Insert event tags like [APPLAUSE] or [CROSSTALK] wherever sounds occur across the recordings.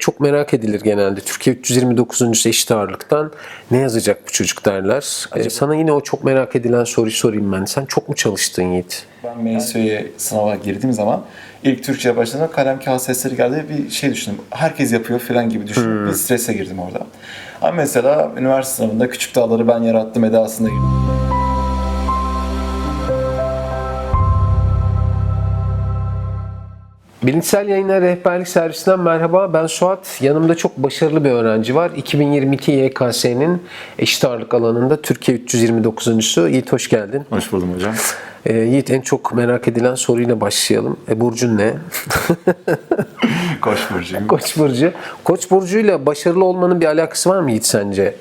Çok merak edilir genelde. Türkiye 329. eşit ağırlıktan ne yazacak bu çocuk derler. Ee, Sana yine o çok merak edilen soruyu sorayım ben. Sen çok mu çalıştın Yiğit? Ben MSÜ'ye sınava girdiğim zaman ilk Türkçe'ye başladığımda kalem kağıt sesleri geldi bir şey düşündüm. Herkes yapıyor falan gibi düşündüm. Bir strese girdim orada. Ama mesela üniversite sınavında küçük dağları ben yarattım edasında girdim. Bilimsel Yayınlar Rehberlik Servisinden merhaba. Ben Suat. Yanımda çok başarılı bir öğrenci var. 2022 YKS'nin eşit ağırlık alanında Türkiye 329.sü. Yiğit hoş geldin. Hoş buldum hocam. Ee, Yiğit en çok merak edilen soruyla başlayalım. E, Burcun ne? [LAUGHS] Koç burcuyum. [LAUGHS] Koç burcu. Koç burcuyla başarılı olmanın bir alakası var mı Yiğit sence?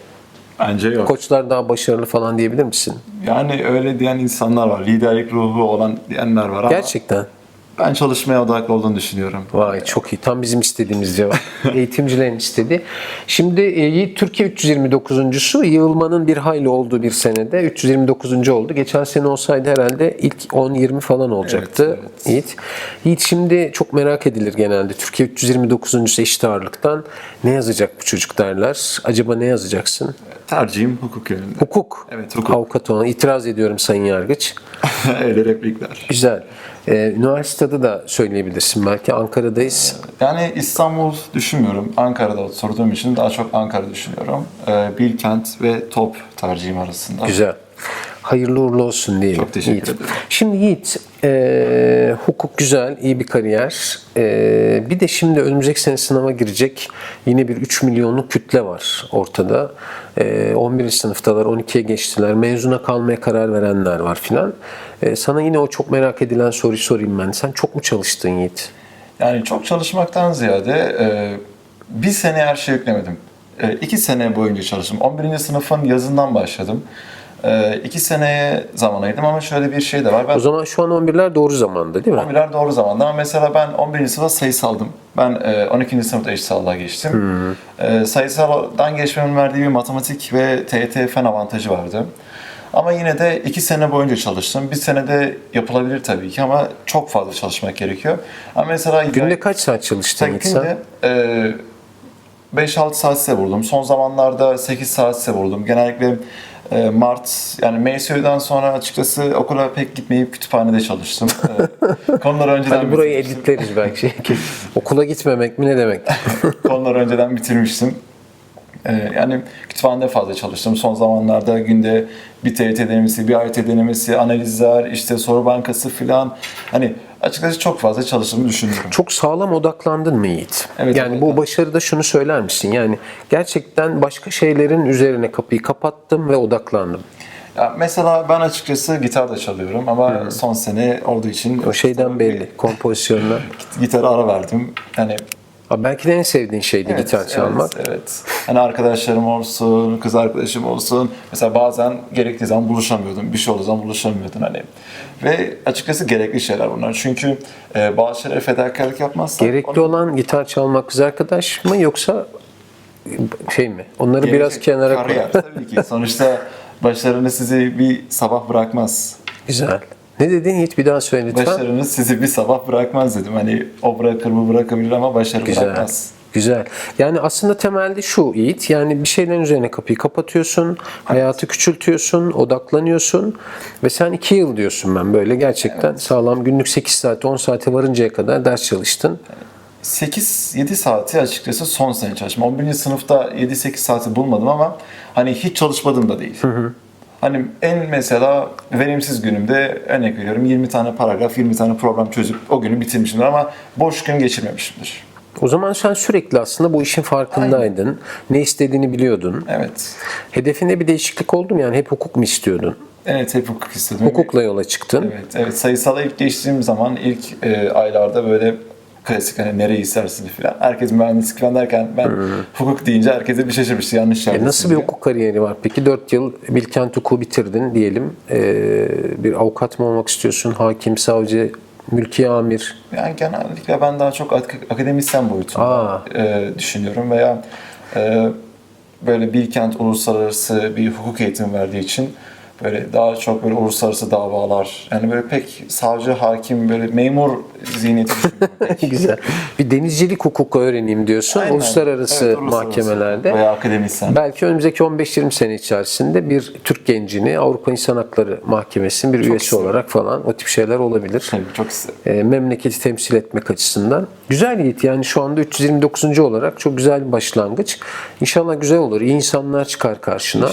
Bence yok. Koçlar daha başarılı falan diyebilir misin? Yani öyle diyen insanlar var. Liderlik ruhu olan diyenler var ama Gerçekten. Ben çalışmaya odaklı olduğunu düşünüyorum. Vay çok iyi. Tam bizim istediğimiz cevap. [LAUGHS] Eğitimcilerin istediği. Şimdi e, Türkiye 329.sü yığılmanın bir hayli olduğu bir senede 329. oldu. Geçen sene olsaydı herhalde ilk 10-20 falan olacaktı Evet, evet. Yiğit. Yiğit şimdi çok merak edilir genelde. Türkiye 329. eşit ağırlıktan ne yazacak bu çocuk derler. Acaba ne yazacaksın? Tercihim hukuk yönünde. Hukuk. Evet, hukuk. Avukat olan. İtiraz ediyorum Sayın Yargıç. [LAUGHS] Öyle replikler. Güzel. Ee, üniversitede de söyleyebilirsin belki. Ankara'dayız. Yani İstanbul düşünmüyorum. Ankara'da oturduğum için daha çok Ankara düşünüyorum. Ee, Bilkent ve Top tercihim arasında. Güzel. Hayırlı uğurlu olsun diyelim. Çok teşekkür Yiğit. ederim. Şimdi Yiğit, e, hukuk güzel, iyi bir kariyer. E, bir de şimdi önümüzdeki sene sınava girecek yine bir 3 milyonluk kütle var ortada. E, 11. sınıftalar, 12'ye geçtiler. Mezuna kalmaya karar verenler var filan. E, sana yine o çok merak edilen soruyu sorayım ben. Sen çok mu çalıştın Yiğit? Yani çok çalışmaktan ziyade e, bir sene her şey yüklemedim. E, iki sene boyunca çalıştım. 11. sınıfın yazından başladım. E, iki seneye zaman ayırdım ama şöyle bir şey de var. Ben O zaman şu an 11'ler doğru zamanda değil mi? 11'ler doğru zamanda ama mesela ben 11. sınıfta sayısaldım. Ben e, 12. sınıfta eşitsallığa geçtim. E, sayısaldan geçmemin verdiği bir matematik ve TYT fen avantajı vardı. Ama yine de iki sene boyunca çalıştım. Bir senede yapılabilir tabii ki ama çok fazla çalışmak gerekiyor. Ama mesela Günde kaç saat çalıştın sen? Günde e, 5-6 saat size vurdum. Son zamanlarda 8 saat size vurdum. Genellikle Mart yani MSÜ'den sonra açıkçası okula pek gitmeyip kütüphanede çalıştım. E, [LAUGHS] konuları önceden Hadi burayı bitirmiştim. editleriz belki. [LAUGHS] Okula gitmemek mi ne demek? [LAUGHS] Konuları önceden bitirmiştim. E, yani kütüphanede fazla çalıştım. Son zamanlarda günde bir TYT denemesi, bir AYT denemesi, analizler, işte soru bankası filan. Hani açıkçası çok fazla çalıştığımı düşünüyorum. Çok sağlam odaklandın mı Yiğit? Evet, yani evet. bu başarıda şunu söyler misin? Yani gerçekten başka şeylerin üzerine kapıyı kapattım ve odaklandım. Ya mesela ben açıkçası gitar da çalıyorum ama son sene olduğu için O şeyden belli. Kompozisyonla. [LAUGHS] gitara ara verdim. Yani Abi belki de en sevdiğin şeydi evet, gitar çalmak. Evet, evet. Hani arkadaşlarım olsun, kız arkadaşım olsun. Mesela bazen gerektiği zaman buluşamıyordum. Bir şey olduğu zaman buluşamıyordun hani. Ve açıkçası gerekli şeyler bunlar. Çünkü e, bazı şeylere fedakarlık yapmazsan... Gerekli olan gitar çalmak kız arkadaş mı yoksa şey mi? Onları Gelecek biraz kenara koy. tabii ki. Sonuçta başarınız sizi bir sabah bırakmaz. Güzel. Ne dedin Yiğit bir daha söyle lütfen. Başarınız sizi bir sabah bırakmaz dedim. Hani o bırakır bu bırakabilir ama başarı Güzel. bırakmaz. Güzel. Yani aslında temelde şu Yiğit. Yani bir şeylerin üzerine kapıyı kapatıyorsun. Hayatı küçültüyorsun. Odaklanıyorsun. Ve sen iki yıl diyorsun ben böyle gerçekten sağlam günlük 8 saat 10 saate varıncaya kadar ders çalıştın. 8-7 saati açıkçası son sene çalıştım. 11. sınıfta 7-8 saati bulmadım ama hani hiç çalışmadım da değil. Hani en mesela verimsiz günümde örnek veriyorum 20 tane paragraf, 20 tane problem çözüp o günü bitirmişimdir ama boş gün geçirmemişimdir. O zaman sen sürekli aslında bu işin farkındaydın. Ne istediğini biliyordun. Evet. Hedefinde bir değişiklik oldu mu? Yani hep hukuk mu istiyordun? Evet hep hukuk istedim. Hukukla yola çıktın. Evet, evet. Sayısala ilk geçtiğim zaman ilk e, aylarda böyle klasik hani nereyi istersin falan. Herkes mühendislik falan derken ben hukuk deyince herkese bir şaşırmıştı yanlış E nasıl bir diye. hukuk kariyeri var? Peki 4 yıl Bilkent hukuku bitirdin diyelim. Ee, bir avukat mı olmak istiyorsun? Hakim, savcı, mülki amir. Yani genellikle ben daha çok ak- akademisyen boyutunda e, düşünüyorum veya e, böyle Bilkent uluslararası bir hukuk eğitimi verdiği için Böyle daha çok böyle uluslararası davalar. Yani böyle pek savcı, hakim, böyle memur zihniyeti. [LAUGHS] Güzel. Bir denizcilik hukuku öğreneyim diyorsun. Aynen. Uluslararası Evet, uluslararası. mahkemelerde. Veya akademisyen. Belki önümüzdeki 15-20 sene içerisinde bir Türk gencini Avrupa İnsan Hakları Mahkemesi'nin bir üyesi isterim. olarak falan o tip şeyler olabilir. Tabii çok isterim. E, memleketi temsil etmek açısından. Güzel Yiğit yani şu anda 329. olarak çok güzel bir başlangıç. İnşallah güzel olur. İyi insanlar çıkar karşına.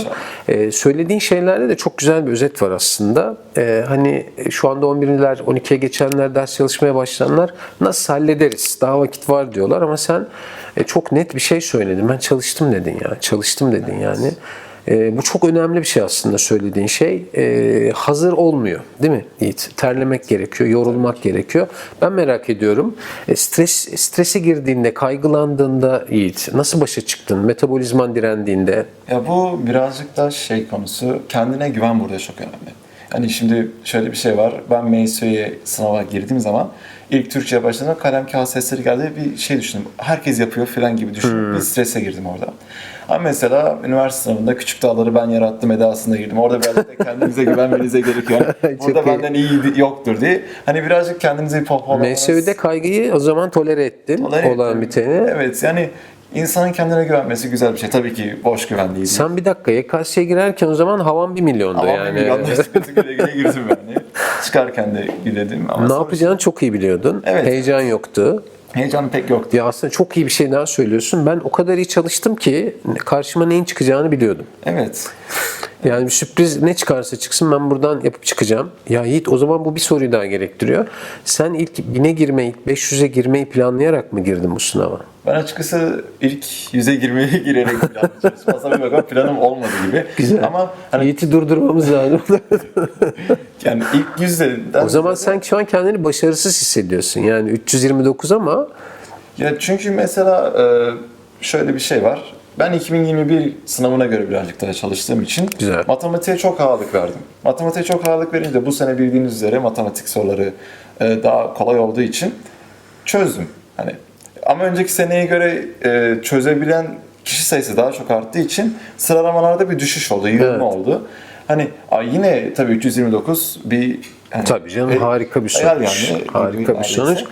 E, söylediğin şeylerde de çok güzel bir özet var aslında. E, hani şu anda 11'liler, 12'ye geçenler, ders çalışmaya başlayanlar nasıl hallederiz? Daha vakit var diyorlar ama sen e, çok net bir şey söyledin. Ben çalıştım dedin ya. Çalıştım dedin yani. E, bu çok önemli bir şey aslında söylediğin şey. E, hazır olmuyor değil mi Yiğit? Terlemek gerekiyor, yorulmak gerekiyor. Ben merak ediyorum. E, stres Strese girdiğinde, kaygılandığında Yiğit nasıl başa çıktın? Metabolizman direndiğinde. Ya bu birazcık da şey konusu, kendine güven burada çok önemli. Hani şimdi şöyle bir şey var, ben MSÜ'ye sınava girdiğim zaman ilk Türkçe'ye başladığımda kalem kağıt sesleri geldi bir şey düşündüm. Herkes yapıyor falan gibi düşündüm. Bir strese girdim orada. Ama mesela üniversite sınavında küçük dağları ben yarattım edasında girdim. Orada birazcık da kendinize güvenmenize gerekiyor. [LAUGHS] Burada iyi. benden iyi yoktur diye. Hani birazcık kendinizi pohpohlamanız. MSÜ'de kaygıyı o zaman tolere ettin. Olay- olan biteni. Evet yani insanın kendine güvenmesi güzel bir şey. Tabii ki boş güven değil. Sen bir dakika YKS'ye girerken o zaman havan bir milyondu Ama yani. bir anda sıkıntı güle güle girdim yani. Çıkarken de güledim. Ama ne yapacağını çok iyi biliyordun. Evet. Heyecan yoktu. Heyecanı pek yoktu. Ya aslında çok iyi bir şey daha söylüyorsun. Ben o kadar iyi çalıştım ki karşıma neyin çıkacağını biliyordum. Evet. Yani bir sürpriz ne çıkarsa çıksın ben buradan yapıp çıkacağım. Ya Yiğit o zaman bu bir soruyu daha gerektiriyor. Sen ilk 1000'e girmeyi, ilk 500'e girmeyi planlayarak mı girdin bu sınava? Ben açıkçası ilk yüze girmeye [LAUGHS] girerek planlayacağım. Aslında bir bakalım planım olmadı gibi. Güzel. Ama hani Yiğit'i durdurmamız lazım. [LAUGHS] yani ilk yüzden... o zaman sen şu an kendini başarısız hissediyorsun. Yani 329 ama Ya çünkü mesela e, şöyle bir şey var. Ben 2021 sınavına göre birazcık daha çalıştığım için Güzel. matematiğe çok ağırlık verdim. Matematiğe çok ağırlık verince bu sene bildiğiniz üzere matematik soruları e, daha kolay olduğu için çözdüm. Hani ama önceki seneye göre e, çözebilen kişi sayısı daha çok arttığı için sıralamalarda bir düşüş oldu, yığılma Evet. oldu. Hani yine tabii 329 bir hani, Tabii canım e, harika bir sonuç. yani, harika bir sonuç.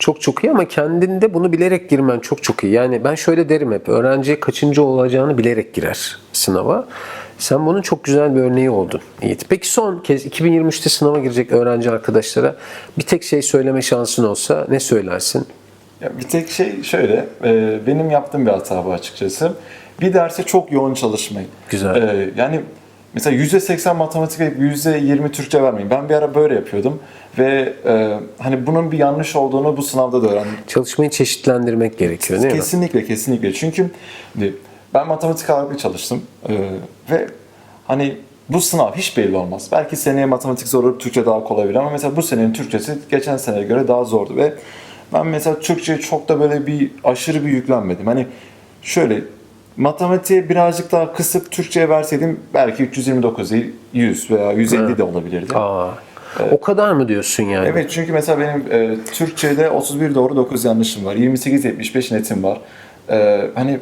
Çok çok iyi ama kendinde bunu bilerek girmen çok çok iyi. Yani ben şöyle derim hep öğrenci kaçıncı olacağını bilerek girer sınava. Sen bunun çok güzel bir örneği oldun Yiğit. Peki son kez 2023'te sınava girecek öğrenci arkadaşlara bir tek şey söyleme şansın olsa ne söylersin? Ya bir tek şey şöyle, e, benim yaptığım bir hata bu açıkçası. Bir derse çok yoğun çalışmayın. Güzel. E, yani mesela %80 matematik ve %20 Türkçe vermeyin. Ben bir ara böyle yapıyordum ve e, hani bunun bir yanlış olduğunu bu sınavda da öğrendim. Çalışmayı çeşitlendirmek gerekiyor değil mi? Kesinlikle, kesinlikle. Çünkü e, ben matematik ağırlıklı çalıştım e, ve hani bu sınav hiç belli olmaz. Belki seneye matematik zor olur, Türkçe daha kolay olur ama mesela bu senenin Türkçesi geçen seneye göre daha zordu ve ben mesela Türkçe'ye çok da böyle bir aşırı bir yüklenmedim. Hani şöyle matematiğe birazcık daha kısıp Türkçe'ye verseydim belki 329 değil 100 veya 150 de olabilirdi. Aa, o kadar mı diyorsun yani? Evet çünkü mesela benim e, Türkçe'de 31 doğru 9 yanlışım var. 28-75 netim var. E, hani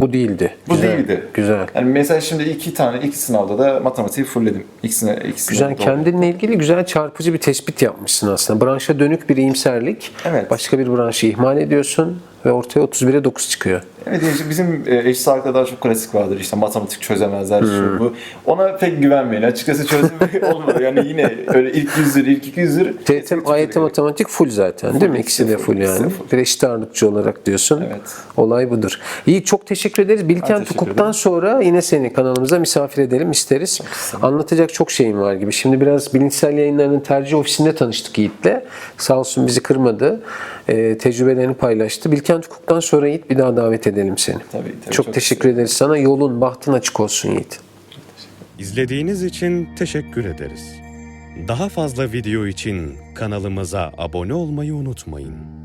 Bu değildi. bu Güzel, değildi. Güzel. Yani mesela şimdi iki tane iki sınavda da matematiği fullledim. İkisine, ikisine Güzel, doğru. kendinle ilgili güzel çarpıcı bir tespit yapmışsın aslında. Branşa dönük bir iyimserlik. Evet. Başka bir branşı ihmal ediyorsun ve ortaya 31'e 9 çıkıyor. Evet işte bizim e, eş sağlıkta daha çok klasik vardır işte matematik çözemezler şu bu. Ona pek güvenmeyin. Açıkçası çözüm [LAUGHS] olmadı. Yani yine öyle ilk yüzdür, ilk iki yüzdür. TET, AYT matematik full zaten değil mi? İkisi de full, full yani. full. Bir eşit ağırlıkçı olarak diyorsun. Evet. Olay budur. İyi çok teşekkür ederiz. Bilkent Hukuk'tan sonra yine seni kanalımıza misafir edelim isteriz. Anlatacak çok şeyin var gibi. Şimdi biraz bilimsel yayınlarının tercih ofisinde tanıştık Yiğit'le. Sağ olsun bizi kırmadı. Ee, tecrübelerini paylaştı. Bilkent Hukuk'tan sonra Yiğit bir daha davet edelim seni. Tabii, tabii, çok, çok teşekkür ederiz sana. Yolun, bahtın açık olsun Yiğit. İzlediğiniz için teşekkür ederiz. Daha fazla video için kanalımıza abone olmayı unutmayın.